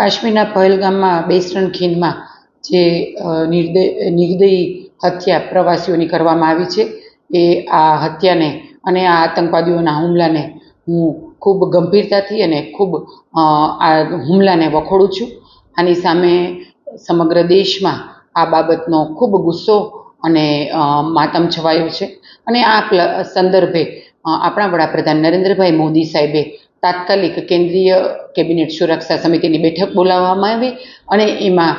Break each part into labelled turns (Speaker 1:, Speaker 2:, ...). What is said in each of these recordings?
Speaker 1: કાશ્મીરના પહેલગામમાં બેસરણ ખીણમાં જે નિર્દય, નિર્દયી હત્યા પ્રવાસીઓની કરવામાં આવી છે, એ આ હત્યાને અને આ આતંકવાદીઓના હુમલાને હું ખૂબ ગંભીરતાથી અને ખૂબ આ હુમલાને વખોડું છું. આની સામે સમગ્ર દેશમાં આ બાબતનો ખૂબ ગુસ્સો અને માતમ છવાયો છે. અને આ સંદર્ભે આપણા વડાપ્રધાન નરેન્દ્રભાઈ મોદી સાહેબે તાત્કાલિક કેન્દ્રીય કેબિનેટ સુરક્ષા સમિતિની બેઠક બોલાવવામાં આવી અને એમાં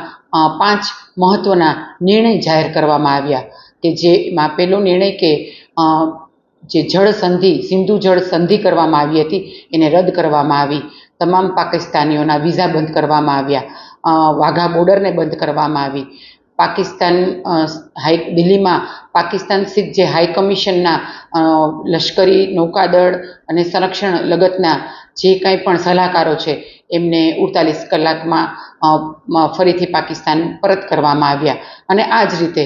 Speaker 1: પાંચ મહત્ત્વના નિર્ણય જાહેર કરવામાં આવ્યા. કે જેમાં પહેલો નિર્ણય કે જે જળ સંધિ, સિંધુ જળ સંધિ કરવામાં આવી હતી, એને રદ કરવામાં આવી. તમામ પાકિસ્તાનીઓના વિઝા બંધ કરવામાં આવ્યા. વાઘા બોર્ડરને બંધ કરવામાં આવી. પાકિસ્તાન હાઈ, દિલ્હીમાં પાકિસ્તાન સ્થિત જે હાઈ કમિશનના લશ્કરી નૌકાદળ અને સંરક્ષણ લગતના જે કાંઈ પણ સલાહકારો છે, એમને ઉડતાલીસ કલાકમાં ફરીથી પાકિસ્તાન પરત કરવામાં આવ્યા. અને આ જ રીતે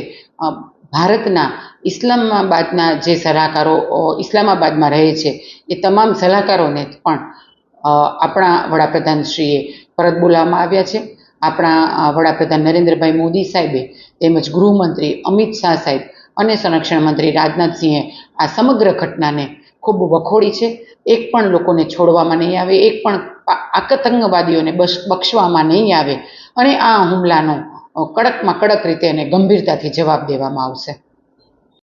Speaker 1: ભારતના ઇસ્લામાબાદના જે સલાહકારો ઇસ્લામાબાદમાં રહે છે, એ તમામ સલાહકારોને પણ આપણા વડાપ્રધાનશ્રીએ પરત બોલાવવામાં આવ્યા છે. આપણા વડાપ્રધાન નરેન્દ્રભાઈ મોદી સાહેબે તેમજ ગૃહમંત્રી અમિત શાહ સાહેબ અને સંરક્ષણ મંત્રી રાજનાથસિંહે આ સમગ્ર ઘટનાને ખૂબ વખોડી છે. એક પણ લોકોને છોડવામાં નહીં આવે, એક પણ આતંકવાદીઓને બક્ષવામાં નહીં આવે અને આ હુમલાનો કડકમાં કડક રીતે અને ગંભીરતાથી જવાબ દેવામાં આવશે.